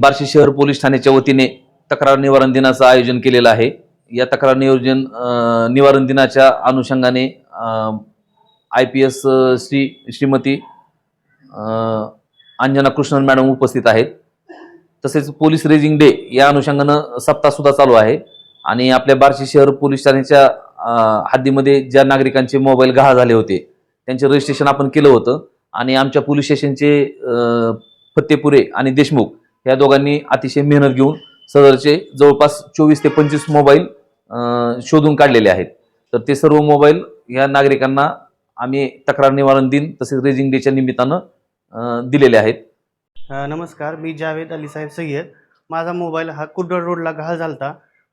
बार्शी शहर पोलीस ठाण्याच्या वतीने तक्रार निवारण दिनाचं आयोजन केलेलं आहे. या तक्रार नियोजन निवारण दिनाच्या अनुषंगाने I P S Shri Shrimati Anjana Krishnan madam उपस्थित आहेत. तसेच पोलीस रेजिंग डे या अनुषंगानं सप्ताहसुद्धा चालू आहे. आणि आपल्या बार्शी शहर पोलीस ठाण्याच्या हद्दीमध्ये ज्या नागरिकांचे मोबाईल गहा झाले होते त्यांचे रजिस्ट्रेशन आपण केलं होतं. आणि आमच्या पोलीस स्टेशनचे फत्तेपुरे आणि देशमुख या दोघांनी अतिशय मेहनत घेऊन सदरचे जवळपास चोवीस ते पंचवीस मोबाईल शोधून काढलेले आहेत. तर ते सर्व मोबाईल या नागरिकांना आम्ही तक्रार निवारण दिन तसेच रेजिंग डेच्या निमित्तानं दिलेले आहेत. नमस्कार मी जावेद अलीसाहेब सय्यद. माझा मोबाईल हा कुर्डर रोडला घाल झाला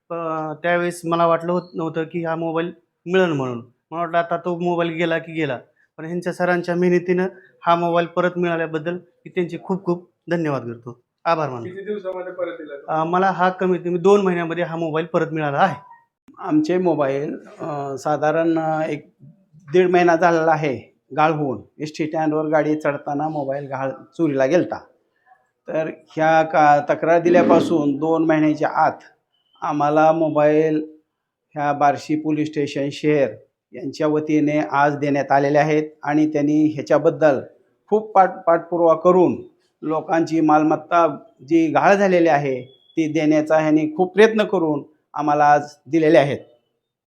प- त्यावेळेस मला वाटलं होत नव्हतं की हा मोबाईल मिळेल म्हणून. मला वाटलं आता तो मोबाईल गेला की गेला. पण ह्यांच्या सरांच्या मेहनतीनं हा मोबाईल परत मिळाल्याबद्दल मी त्यांचे खूप खूप धन्यवाद करतो. आभार मानतो. किती दिवसामध्ये परत दिला तो? अ, मला हा कमीत कमी दोन महिन्यामध्ये हा मोबाईल परत मिळाला आहे. आमचे मोबाईल अ, साधारण अ, एक दीड महिना झालेला आहे गाळ होऊन. एस टी स्टँडवर गाडी चढताना मोबाईल गाळ चोरीला गेलता. तर ह्या का तक्रार दिल्यापासून दोन महिन्याच्या आत आम्हाला मोबाईल ह्या बार्शी पोलीस स्टेशन शहर यांच्या वतीने आज देण्यात आलेले आहेत आणि त्यांनी ह्याच्याबद्दल खूप पाठ पाठपुरावा करून लोकांची मालमत्ता जी गाळ झालेली आहे ती देण्याचा ह्यांनी खूप प्रयत्न करून आम्हाला आज दिलेले आहेत.